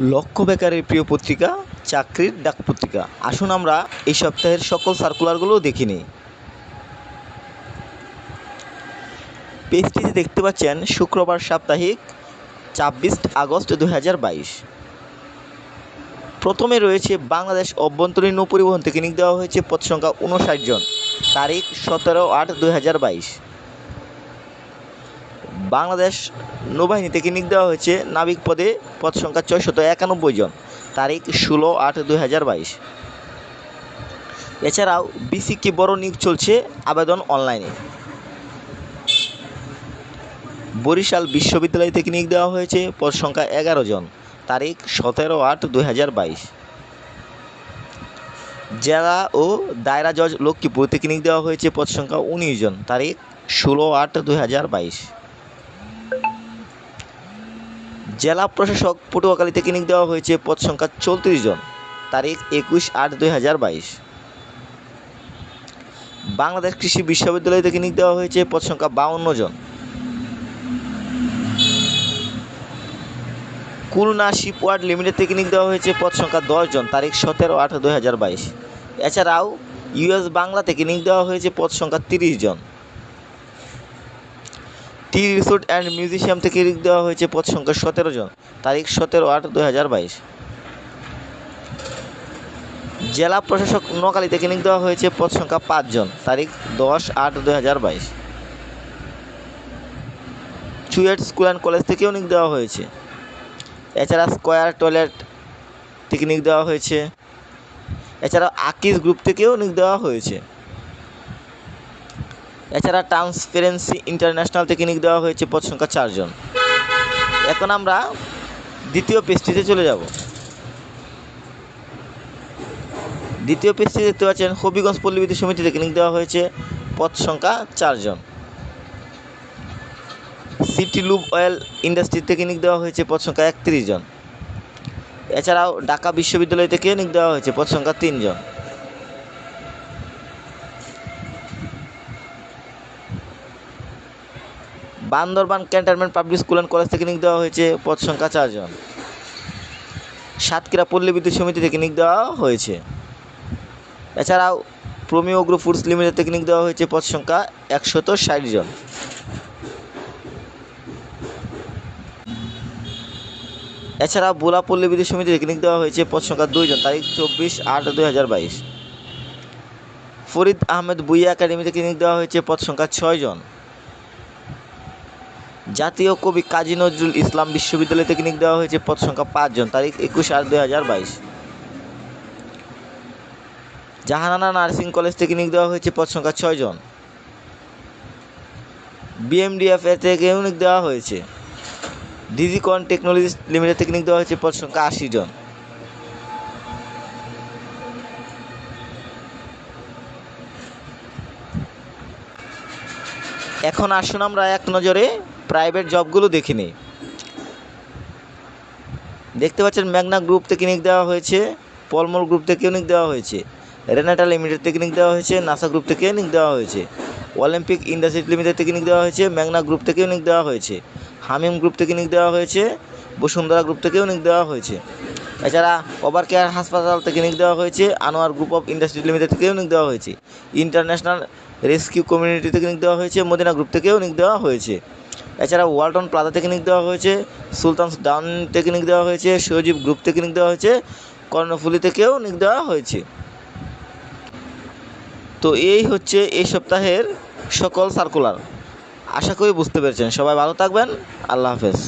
লক্ষ্য বেকারের প্রিয় পত্রিকা, চাকরির ডাক পত্রিকা। আসুন আমরা এই সপ্তাহের সকল সার্কুলারগুলো দেখে নিই। পেজটিতে দেখতে পাচ্ছেন শুক্রবার সাপ্তাহিক, ছাব্বিশ আগস্ট দু হাজার বাইশ। প্রথমে রয়েছে বাংলাদেশ অভ্যন্তরীণ নৌ পরিবহন থেকে নিয়োগ দেওয়া হয়েছে পদ সংখ্যা উনষাট জন। তারিখ সতেরো আট দু বাংলাদেশ নৌবাহিনী থেকে নিয়োগ দেওয়া হয়েছে নাবিক পদে পদ সংখ্যা ছয়শত একানব্বই জন। তারিখ ষোলো আট দুই হাজার বাইশ। এছাড়াও বিসিকে বড় নিয়োগ চলছে আবেদন অনলাইনে। বরিশাল বিশ্ববিদ্যালয় থেকে নিয়োগ দেওয়া হয়েছে পদ সংখ্যা এগারো জন। তারিখ সতেরো আট দুই হাজার বাইশ। জেলা ও দায়রা জজ লক্ষ্মীপুর থেকে নিয়োগ দেওয়া হয়েছে পদ সংখ্যা উনিশ জন। তারিখ ষোলো আট দুই হাজার বাইশ। জেলা প্রশাসক পটুয়াখালী থেকে নিয়োগ দেওয়া হয়েছে, পদ সংখ্যা চৌত্রিশ জন। তারিখ একুশ আট দুই হাজার বাইশ। বাংলাদেশ কৃষি বিশ্ববিদ্যালয় থেকে নিয়োগ দেওয়া হয়েছে, পদ সংখ্যা বাউন্ন জন। খুলনা শিপওয়ার্ড লিমিটেড থেকে নিয়োগ দেওয়া হয়েছে, পদ সংখ্যা দশ জন, তারিখ সতেরো আট দুই হাজার বাইশ। এছাড়াও ইউএস বাংলা থেকে নিয়োগ দেওয়া হয়েছে, পদ সংখ্যা তিরিশ জন। টি রিসোর্ট অ্যান্ড মিউজিয়াম থেকে দেওয়া হয়েছে পদ সংখ্যা সতেরো জন। তারিখ সতেরো আট দুই হাজার বাইশ। জেলা প্রশাসক নোয়াখালী থেকে নিয়োগ দেওয়া হয়েছে পদ সংখ্যা পাঁচজন তারিখ দশ আট দুই হাজার বাইশ। চুয়েট স্কুল অ্যান্ড কলেজ থেকেও নিয়োগ দেওয়া হয়েছে। এছাড়া স্কোয়ার টয়লেট থেকে দেওয়া হয়েছে। এছাড়া আকিজ গ্রুপ থেকেও নিয়োগ দেওয়া হয়েছে। এছাড়া ট্রান্সপারেন্সি ইন্টারন্যাশনাল থেকে নিয়োগ দেওয়া হয়েছে পদ সংখ্যা চারজন এখন আমরা দ্বিতীয় পেজটিতে চলে যাব। দ্বিতীয় পেজটি দেখতে পাচ্ছেন হবিগঞ্জ পল্লীবিদ্যুৎ সমিতি থেকে নিয়োগ দেওয়া হয়েছে পদ সংখ্যা চারজন সিটি লুব অয়েল ইন্ডাস্ট্রি থেকে নিয়োগ দেওয়া হয়েছে পদ সংখ্যা একত্রিশ জন। এছাড়াও ঢাকা বিশ্ববিদ্যালয় থেকে নিয়োগ দেওয়া হয়েছে পদ সংখ্যা তিনজন Bandarban cantonment public school and college থেকে নিয়োগ দেওয়া হয়েছে পদ সংখ্যা চারজন। সাতক্ষীরা পল্লী বিদ্যুৎ সমিতি থেকে নিয়োগ দেওয়া হয়েছে। এছাড়াও প্রোমিও গ্রুপ ফুডস লিমিটেড থেকে নিয়োগ দেওয়া হয়েছে পদ সংখ্যা একশত ষাট জন। এছাড়া বোলা পল্লী বিদ্যুৎ সমিতি নিয়োগ দেওয়া হয়েছে পদ সংখ্যা দুইজন তারিখ চব্বিশ আট দুই হাজার বাইশ। ফরিদ আহমেদ বুইয়া একাডেমি নিয়োগ দেওয়া হয়েছে পদ সংখ্যা ছয় জন। জাতীয় কবি কাজী নজরুল ইসলাম বিশ্ববিদ্যালয় থেকে নিয়োগ দেওয়া হয়েছে পদ সংখ্যা পাঁচজন, তারিখ একুশ আট দুই হাজার বাইশ। জাহানানা নার্সিং কলেজ থেকে নিয়োগ দেওয়া হয়েছে পদ সংখ্যা ছয় জন বিএমডিএফ এ থেকেও নিয়োগ দেওয়া হয়েছে। ডিজিকন টেকনোলজি লিমিটেড থেকে নিয়োগ দেওয়া হয়েছে পদ সংখ্যা আশি জন এখন আসুন আমরা এক নজরে প্রাইভেট জবগুলো দেখে নিই দেখতে পাচ্ছেন ম্যাগনা গ্রুপ থেকে নিক দেওয়া হয়েছে পলমল গ্রুপ থেকেও নিক দেওয়া হয়েছে রেনাটা লিমিটেড থেকে নিক দেওয়া হয়েছে নাসা গ্রুপ থেকে নিক দেওয়া হয়েছে অলিম্পিক ইন্ডাস্ট্রি লিমিটেড থেকে নিক দেওয়া হয়েছে ম্যাগনা গ্রুপ থেকেও নিয়োগ দেওয়া হয়েছে হামিম গ্রুপ থেকে নিয়োগ দেওয়া হয়েছে বসুন্ধরা গ্রুপ থেকেও নিয়োগ দেওয়া হয়েছে এছাড়া ওভার কেয়ার হাসপাতাল থেকে নিক দেওয়া হয়েছে Anwar group of industry limited থেকেও নিক দেওয়া হয়েছে ইন্টারন্যাশনাল রেস্কিউ কমিউনিটি থেকে নিক দেওয়া হয়েছে মদিনা গ্রুপ থেকেও নিক দেওয়া হয়েছে এছাড়া ওয়ালটন প্লাজা থেকে নিক দেওয়া হয়েছে সুলতানস ডাউন থেকে নিক দেওয়া হয়েছে, সজীব গ্রুপ থেকে নিক দেওয়া হয়েছে কর্ণফুলি থেকেও নিক দেওয়া হয়েছে। তো এই হচ্ছে এই সপ্তাহের সকল সার্কুলার আশা করি বুঝতে পেরেছেন। সবাই ভালো থাকবেন। আল্লাহ হাফেজ।